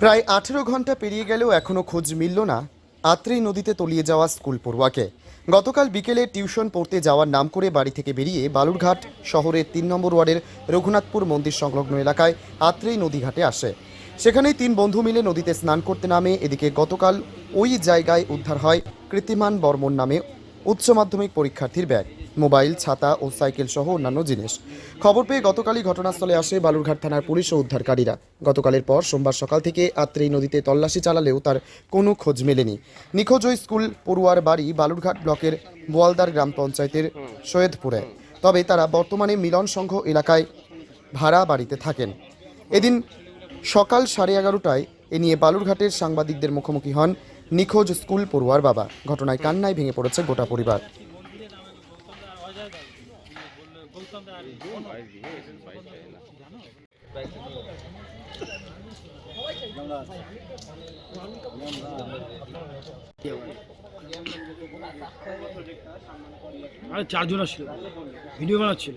প্রায় আঠেরো ঘণ্টা পেরিয়ে গেলেও এখনও খোঁজ মিলল না। আত্রেই নদীতে তলিয়ে যাওয়া স্কুল পড়ুয়াকে। গতকাল বিকেলে টিউশন পড়তে যাওয়ার নাম করে বাড়ি থেকে বেরিয়ে বালুরঘাট শহরের তিন নম্বর ওয়ার্ডের রঘুনাথপুর মন্দির সংলগ্ন এলাকায় আত্রেই নদীঘাটে আসে। সেখানেই তিন বন্ধু মিলে নদীতে স্নান করতে নামে। এদিকে গতকাল ওই জায়গায় উদ্ধার হয় কৃত্রিমান বর্মন নামে উচ্চ মাধ্যমিক পরীক্ষার্থীর ব্যাগ। মোবাইল, ছাতা ও সাইকেল সহ অন্যান্য জিনিস। খবর পেয়ে গতকালই ঘটনাস্থলে আসে বালুরঘাট থানার পুলিশ ও উদ্ধারকারীরা। গতকালের পর সোমবার সকাল থেকে আত্রেই নদীতে তল্লাশি চালালেও তার কোনো খোঁজ মেলেনি। নিখোঁজ ওই স্কুল পড়ুয়ার বাড়ি বালুরঘাট ব্লকের বোয়ালদার গ্রাম পঞ্চায়েতের সৈয়দপুরে। তবে তারা বর্তমানে মিলন সংঘ এলাকায় ভাড়া বাড়িতে থাকেন। এদিন সকাল সাড়ে এগারোটায় এ নিয়ে বালুরঘাটের সাংবাদিকদের মুখোমুখি হন নিখোঁজ স্কুল পড়ুয়ার বাবা। ঘটনায় কান্নায় ভেঙে পড়েছে গোটা পরিবার। আরে চারজন ছিল ভিডিও বানাচ্ছিল।